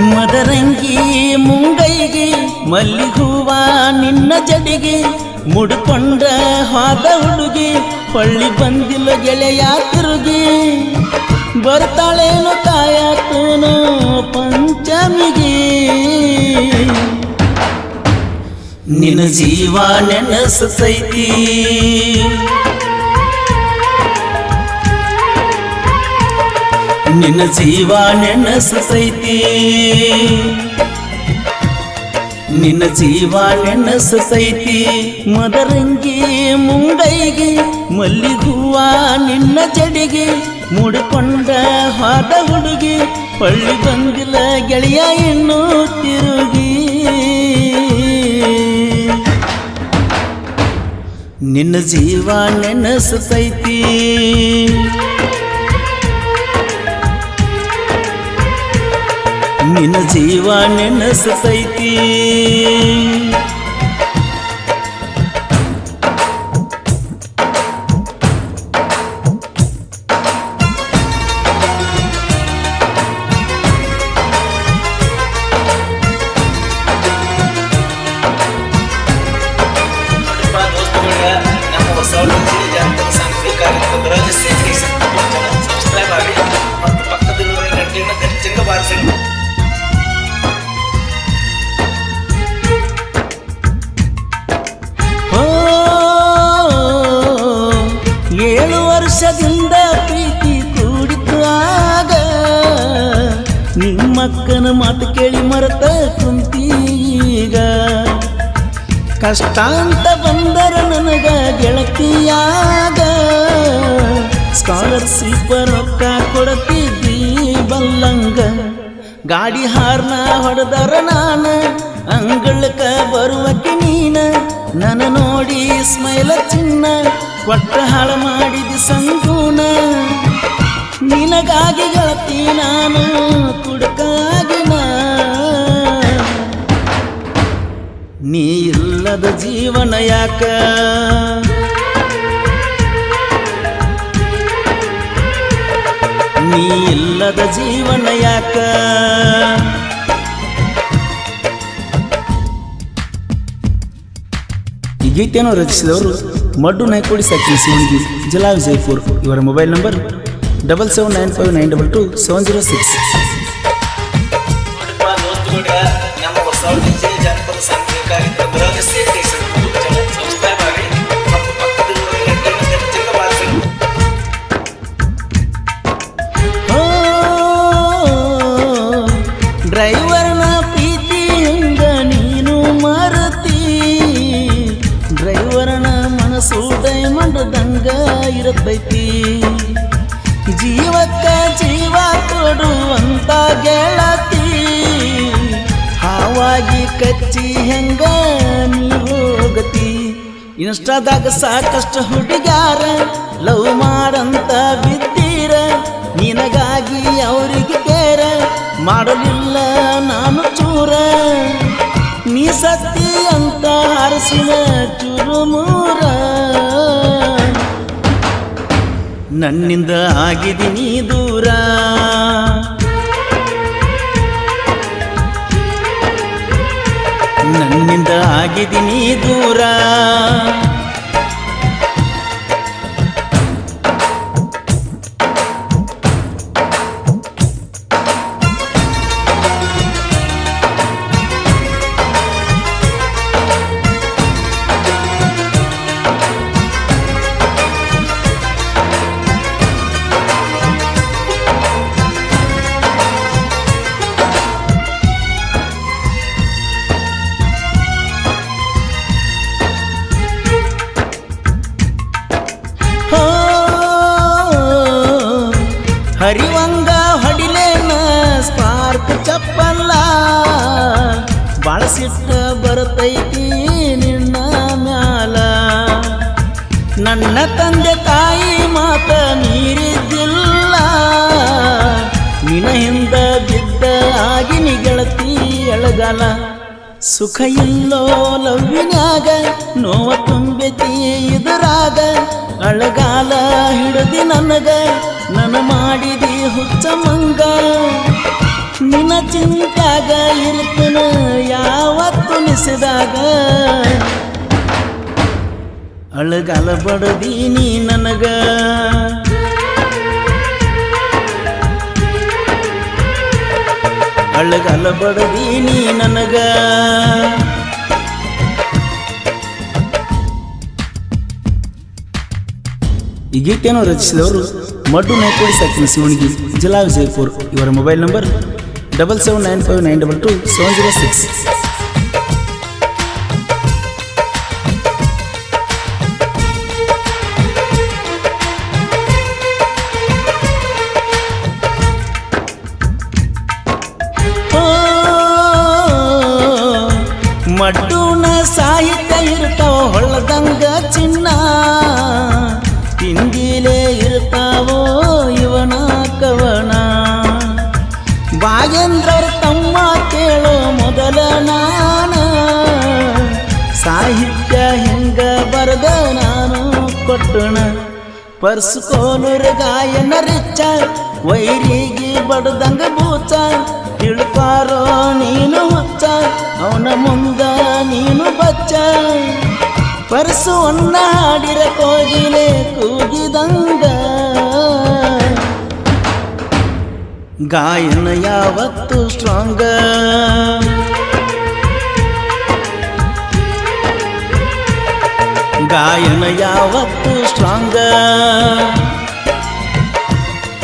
ಮದರಂಗಿ ಮುಂಗೈಗೆ ಮಲ್ಲಿಗೂವ ನಿನ್ನ ಜಡಿಗೆ ಮುಡ್ಕೊಂಡ ಹಾದ ಹುಡುಗಿ ಹೊಳ್ಳಿ ಬಂದಿಲ್ಲ ಗೆಳೆಯ ತಿರುಗಿ. ಬರ್ತಾಳೇನು ತಾಯಾತನು ಪಂಚಮಿಗೆ. ನಿನ್ನ ಜೀವ ನೆನಸತೈತಿ. ನಿನ್ನ ಜೀವ ನೆನಸತೈತಿ. ನಿನ್ನ ಜೀವ ನೆನಸತೈತಿ. ಮದರಂಗಿ ಮುಂಗೈಗೆ ಮಲ್ಲಿಗೂವ ನಿನ್ನ ಜಡಿಗೆ ಮುಡಿಕೊಂಡ ಹಾದ ಹುಡುಗಿ ಪಳ್ಳಿ ಬಂದಿಲ್ಲ ಗೆಳೆಯ ಇನ್ನು ತಿರುಗಿ. ನಿನ್ನ ಜೀವ ನೆನಸತೈತಿ. ನಿನ್ನ ಜೀವ ನೆನಸತೈತಿ ಕೇಳಿ ಮರೆತ ಕುಂತೀಗ. ಕಷ್ಟ ಅಂತ ಬಂದರ ನನಗ ಗೆಳತಿಯಾಗ. ಸ್ಕಾಲರ್ಶಿಪ್ ರೊಕ್ಕ ಕೊಡತಿದ್ದಿ ಬಲ್ಲಂಗ. ಗಾಡಿ ಹಾರ್ನ ಹೊಡೆದರ ನಾನ, ಅಂಗಳಕ್ಕ ಬರುವಕ್ಕೆ ನೀನ. ನನ್ನ ನೋಡಿ ಸ್ಮೈಲ ಚಿನ್ನ, ಕೊಟ್ಟ ಹಾಳ ಮಾಡಿದ ಸಂಗೂನ. ನಿನಗಾಗಿ ಗೆಳತಿ ನಾನು ಕುಡುಕಾಗಿನ ಇಲ್ಲದ ಜೀವನ ಯಾಕ? ನೀ ಇಲ್ಲದ ಜೀವನ ಯಾಕ? ಈ ಗೀತೆಯನ್ನು ರಚಿಸಿದವರು ಮಡ್ಡು ನಾಯ್ಕೋಡಿ ಸಾಕಿ ಸಿಂಗಿ ಜಿಲ್ಲಾ ವಿಜಯಪುರ್. ಇವರ mobile number double seven nine five nine double two seven zero six. ನಮ್ಮ ಕಾರ್ಯಕ್ರಮದ ಸಬ್ಸ್ಕ್ರೈಬ್ ಆಗಿ ಮತ್ತು ನೀನು ಮರತಿ ಡ್ರೈವರ್ನ ಮನಸ್ಸು ಡೈಮಂಡ್ ದಂಗ ಇರತೈತಿ. ಜೀವಕ್ಕ ಜೀವ ಕೊಡುವಂತ ಗೆಳತಿ. ಹಾವಾಗಿ ಕಚ್ಚಿ ಹೆಂಗ ನೀ ಹೋಗತಿ? ಇನ್ಸ್ಟಾದಾಗ ಸಾಕಷ್ಟು ಹುಡುಗಾರ ಲವ್ ಮಾಡಂತ ಬಿದ್ದೀರ? ನಿನಗಾಗಿ ಅವರಿಗೆ ಕೇರ ಮಾಡಲಿಲ್ಲ ನಾನು ಚೂರ. ನೀ ಸತ್ತಿ ಅಂತ ಹರಸಿನ ಚುರುಮೂರ ನನ್ನಿಂದ ಆಗಿದ್ದೀನಿ ದೂರ. ನನ್ನಿಂದ ಆಗಿದ್ದೀನಿ ದೂರ. ಬಾಳ ಬರತೈತಿ ಬರ್ತೈತಿ ನಿನ್ನ ಮ್ಯಾಲ. ನನ್ನ ತಂದೆ ತಾಯಿ ಮಾತ ಮೀರಿದ್ದಿಲ್ಲ. ನಿನ ಹಿಂದ ಬಿದ್ದ ಆಗಿನಿ ಗೆಳತಿ ಎಳಗಲ. ಸುಖ ಇಲ್ಲೋ ಲವ್ವಿನಾಗ ನೋವ ತುಂಬಿತಿ ಇದರಾಗ. ಅಳಗಾಲ ಹಿಡಿದಿ ನನಗ ನನ ಮಾಡಿದಿ ಹುಚ್ಚ ಮಂಗ. ನಿನ್ನ ಚಿಂತ್ಯಾಗ ಇರ್ತನ ಯಾವತ್ತು ನಿಸಿದಾಗ? ಅಳಗಾಲ ಬಡದೀನಿ ನನಗ. ಅಳಗಾಲ ಬಡದೀನಿ ನನಗ. ಈ ಗೀತೆಯನ್ನು ರಚಿಸಿದವರು ಮಡ್ಡು ನಾಯ್ಕೋಡಿ ಸಾಕಿನ ಶಿವಣಿಗೆ ಜಿಲ್ಲಾ ವಿಜಯಪುರ್. ಇವರ mobile number double seven nine five nine double two seven zero six ಕೊಟ್ಟಣ. ಪರ್ಸ್ಕೋನೂರ ಗಾಯನ ರಿಚ್ಚ, ವೈರಿಗೆ ಬಡದಂಗ ಬೂಚ. ತಿಳ್ಪಾರೋ ನೀನು ಹುಚ್ಚ, ಅವನ ಮುಂದ ನೀನು ಬಚ್ಚ. ಪರ್ಸು ಒನ್ನ ಹಾಡಿರ ಕೋಗಿಲೆ ಕೂಗಿದಂಗ. ಗಾಯನ ಯಾವತ್ತು ಸ್ಟ್ರಾಂಗ. ಗಾಯನ ಯಾವತ್ತು ಸ್ಟ್ರಾಂಗ